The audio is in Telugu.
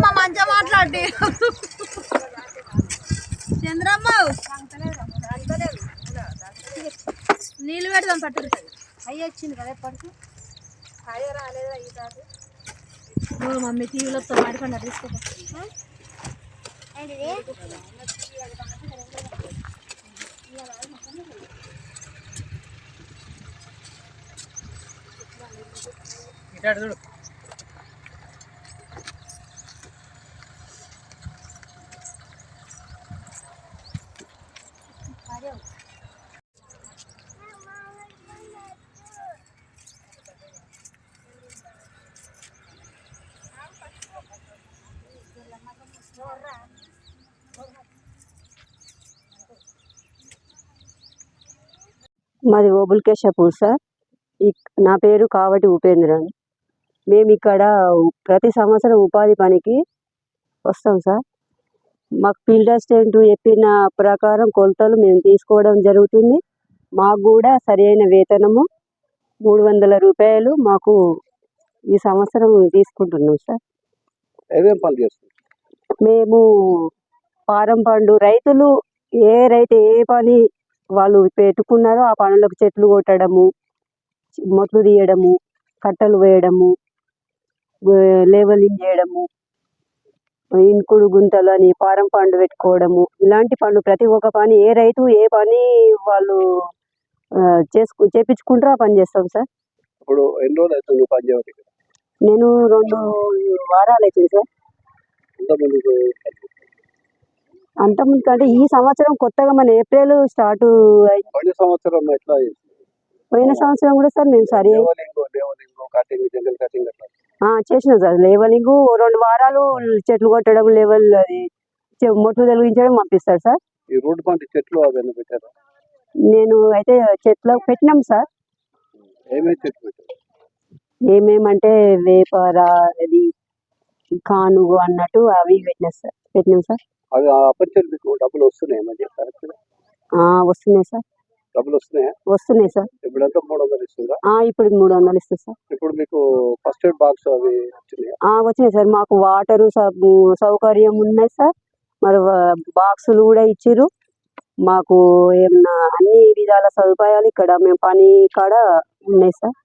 మా మంచిగా మాట్లాడి. చంద్రమ్మ. నీళ్ళు పెడదాం పట్టు అయ్యి వచ్చింది కదా ఎప్పటికి అయ్యో రాలేదు అయ్యి కాదు ఓ మమ్మీ టీవీలో మాడుకోండి తీసుకోండి ఏంటిది చూడు మాది ఓబుల్కేశాపూర్ సార్ ఇక్- నా పేరు కావటి ఉపేంద్ర అని. మేము ఇక్కడ ప్రతి సంవత్సరం ఉపాధి పనికి వస్తాం సార్. మాకు ఫీల్డ్ అసిస్టెంట్ చెప్పిన ప్రకారం కొలతలు మేము తీసుకోవడం జరుగుతుంది. మాకు కూడా సరైన వేతనము మూడు వందల రూపాయలు మాకు ఈ సంవత్సరం తీసుకుంటున్నాం సార్. ఏమేం పనులు చేస్తారు మేము పారం పండు రైతులు ఏ రైతు ఏ పని వాళ్ళు పెట్టుకున్నారో ఆ పనులకు చెట్లు కొట్టడము మొట్లు తీయడము కట్టలు వేయడము లేవలింగ్ చేయడము ఇంకుడు గుంతలు అని పారం పండు పెట్టుకోవడము ఇలాంటి పనులు ప్రతి ఒక్క పని ఏ రైతు ఏ పని వాళ్ళు చేసుకు చేపించుకుంటారో ఆ పని చేస్తాం సార్? ఇప్పుడు ఎన్ని రోజులు అవుతుంది పని చేయబట్టి నేను రెండు వారాలు అవుతుంది సార్. ఎంతమందికి అంతకుముందు కంటే ఈ సంవత్సరం కొత్తగా మన ఏప్రిల్ స్టార్ట్ అయింది సంవత్సరం ఎట్లా పోయిన సంవత్సరం కూడా సార్ మేము సరి చేసినాం సార్. లేవలింగ్ రెండు వారాలు చెట్లు కొట్టడం లెవెల్ అది మొట్లు తొలగించడం పంపిస్తాడు సార్. ఈ రోడ్డు పంట చెట్లు అవన్నీ పెట్టారు? నేను అయితే చెట్లు పెట్టినాం సార్. ఏమేమి చెట్లు పెట్టారు? ఏమేమంటే వేపర అది కానుగు అన్నట్టు అవి పెట్టినా సార్. పెట్టినాం సార్. అవి అప్పటి మీకు డబ్బులు వస్తున్నాయి మధ్య? వస్తున్నాయి సార్. డబ్బులు వస్తున్నాయా? వస్తున్నాయి సార్. ఇప్పుడంతా మూడు వందలు ఇస్తుందా? ఇప్పుడు మూడు వందలు ఇస్తుంది సార్. ఇప్పుడు మీకు ఫస్ట్ ఎయిడ్ బాక్స్ అవి వచ్చినాయా? సార్. మాకు వాటరు సౌకర్యం ఉన్నాయి సార్. మరి బాక్సులు కూడా ఇచ్చిర్రు. మాకు ఏమన్నా అన్ని విధాల సదుపాయాలు ఇక్కడ మేము పని కాడ ఉన్నాయి సార్.